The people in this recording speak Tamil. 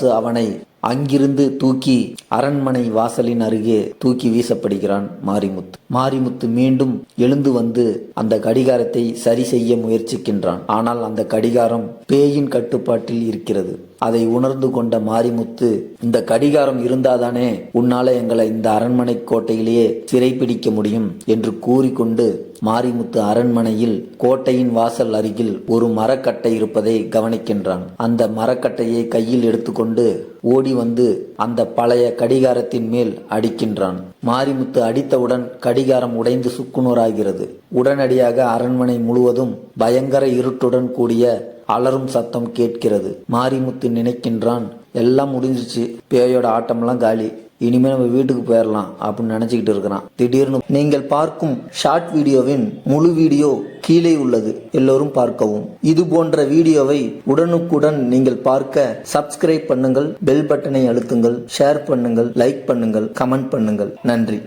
அரசு அவனை அங்கிருந்து தூக்கி அரண்மனை வாசலின் அருகே தூக்கி வீசப்படுகிறான் மாரிமுத்து. மாரிமுத்து மீண்டும் எழுந்து வந்து அந்த கடிகாரத்தை சரி செய்ய முயற்சிக்கின்றான். ஆனால் அந்த கடிகாரம் பேயின் கட்டுப்பாட்டில் இருக்கிறது. அதை உணர்ந்து கொண்ட மாரிமுத்து இந்த கடிகாரம் இருந்தாதானே உன்னால எங்களை இந்த அரண்மனை கோட்டையிலேயே சிறைப்பிடிக்க முடியும் என்று கூறிக்கொண்டு மாரிமுத்து அரண்மனையில் கோட்டையின் வாசல் அருகில் ஒரு மரக்கட்டை இருப்பதை கவனிக்கின்றான். அந்த மரக்கட்டையை கையில் எடுத்துக்கொண்டு ஓடி வந்து அந்த பழைய கடிகாரத்தின் மேல் அடிக்கின்றான். மாரிமுத்து அடித்தவுடன் கடிகாரம் உடைந்து சுக்குநூறாகிறது. உடனடியாக அரண்மனை முழுவதும் பயங்கர இருட்டுடன் கூடிய அலறும் சத்தம் கேட்கிறது. மாரிமுத்து நினைக்கின்றான் எல்லாம் முடிஞ்சிச்சு. பேயோட ஆட்டம்லாம் காலி. இனிமேல் நம்ம வீட்டுக்கு போயிடலாம் அப்படின்னு நினச்சிக்கிட்டு இருக்கிறான். திடீர்னு நீங்கள் பார்க்கும் ஷார்ட் வீடியோவின் முழு வீடியோ கீழே உள்ளது. எல்லோரும் பார்க்கவும். இது போன்ற வீடியோவை உடனுக்குடன் நீங்கள் பார்க்க சப்ஸ்கிரைப் பண்ணுங்கள் பெல் பட்டனை அழுத்துங்கள் ஷேர் பண்ணுங்கள் லைக் பண்ணுங்கள் கமெண்ட் பண்ணுங்கள். நன்றி.